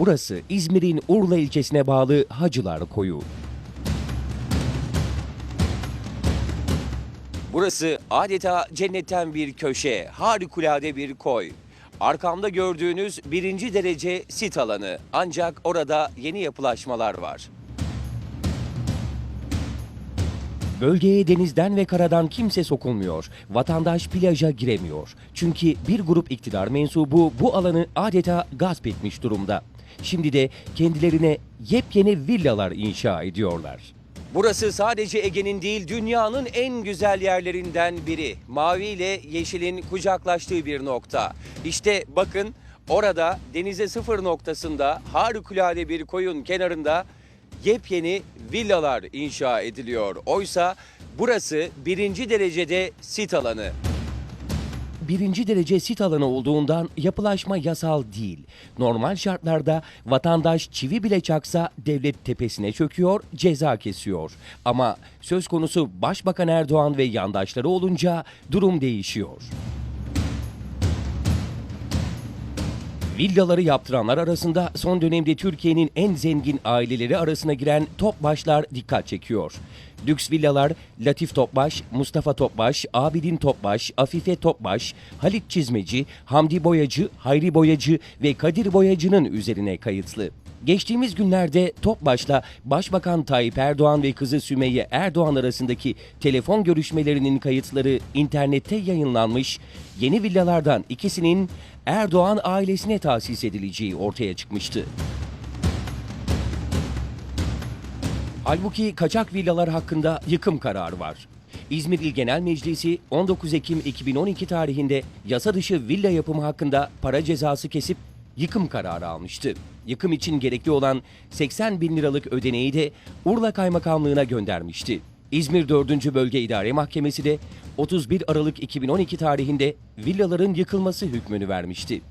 Burası İzmir'in Urla ilçesine bağlı Hacılar Koyu. Burası adeta cennetten bir köşe, harikulade bir koy. Arkamda gördüğünüz birinci derece sit alanı. Ancak orada yeni yapılaşmalar var. Bölgeye denizden ve karadan kimse sokulmuyor. Vatandaş plaja giremiyor. Çünkü bir grup iktidar mensubu bu alanı adeta gasp etmiş durumda. Şimdi de kendilerine yepyeni villalar inşa ediyorlar. Burası sadece Ege'nin değil dünyanın en güzel yerlerinden biri. Mavi ile yeşilin kucaklaştığı bir nokta. İşte bakın orada denize sıfır noktasında harikulade bir koyun kenarında yepyeni villalar inşa ediliyor. Oysa burası birinci derecede sit alanı. Birinci derece sit alanı olduğundan yapılaşma yasal değil. Normal şartlarda vatandaş çivi bile çaksa devlet tepesine çöküyor, ceza kesiyor. Ama söz konusu Başbakan Erdoğan ve yandaşları olunca durum değişiyor. Villaları yaptıranlar arasında son dönemde Türkiye'nin en zengin aileleri arasına giren Topbaşlar dikkat çekiyor. Lüks villalar Latif Topbaş, Mustafa Topbaş, Abidin Topbaş, Afife Topbaş, Halit Çizmeci, Hamdi Boyacı, Hayri Boyacı ve Kadir Boyacı'nın üzerine kayıtlı. Geçtiğimiz günlerde Topbaş'la Başbakan Tayyip Erdoğan ve kızı Sümeyye Erdoğan arasındaki telefon görüşmelerinin kayıtları internette yayınlanmış, yeni villalardan ikisinin Erdoğan ailesine tahsis edileceği ortaya çıkmıştı. Halbuki kaçak villalar hakkında yıkım kararı var. İzmir İl Genel Meclisi 19 Ekim 2012 tarihinde yasa dışı villa yapımı hakkında para cezası kesip yıkım kararı almıştı. Yıkım için gerekli olan 80 bin liralık ödeneği de Urla Kaymakamlığı'na göndermişti. İzmir 4. Bölge İdare Mahkemesi de 31 Aralık 2012 tarihinde villaların yıkılması hükmünü vermişti.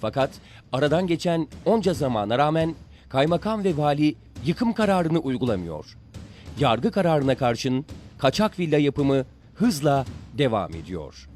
Fakat aradan geçen onca zamana rağmen kaymakam ve vali yıkım kararını uygulamıyor. Yargı kararına karşın kaçak villa yapımı hızla devam ediyor.